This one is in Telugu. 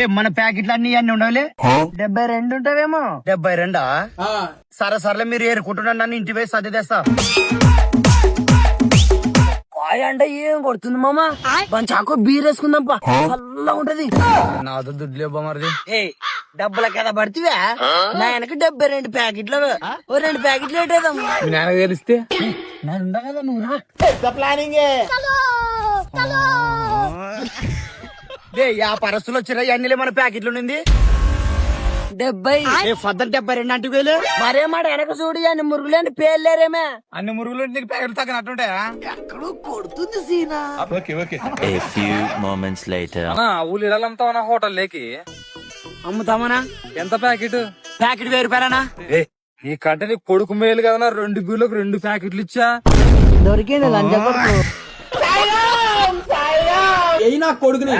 ఏ మన ప్యాకెట్లు అన్ని అన్ని ఉండవులే డెబ్బై రెండు ఉంటావేమో డెబ్బై రెండా? సరే సర్లే మీరు ఏరుకుంటున్నాను నన్ను ఇంటి వేసి సర్ది తెస్తా. కాయ అంటే ఏం కొడుతుంది మామ? చాకో బీర్ వేసుకుందాంపా. చల్లగా ఉంటది. నా వద్ద దుడ్లు మరిది? ఏ డబ్బుల కదా పడితే నా వెనక డెబ్బై రెండు ప్యాకెట్లు ఓ రెండు ప్యాకెట్లు ఏంటేదమ్మా మీ నాన్న తెలిస్తే? నేను ఉండా కదా నువ్వు? రా ఆ పరస్తులు వచ్చిరా అన్ని మన ప్యాకెట్లు ఉండింది. డెబ్బై. ఏ ఫద్దర్ డెబ్బై రెండు అంటే వేలు మరే మాట వెనక చూడు అని మురుగులేని పేర్లేరేమే. అన్ని మురుగులు నీకు ప్యాకెట్లు తగ్గినట్టుంటాయా? ఎక్కడో కొడుతుంది సీనా. ఊళ్ళు హోటల్ లేకి. అమ్ముతామనా? ఎంత ప్యాకెట్? ప్యాకెట్ వెయ్యి రూపాయలనా? ఏ ఈ కంటే నీకు కొడుకు మేలు కదా రెండు బీర్లకు రెండు ప్యాకెట్లు ఇచ్చా. దొరికింది లంచ నా కొడుకుని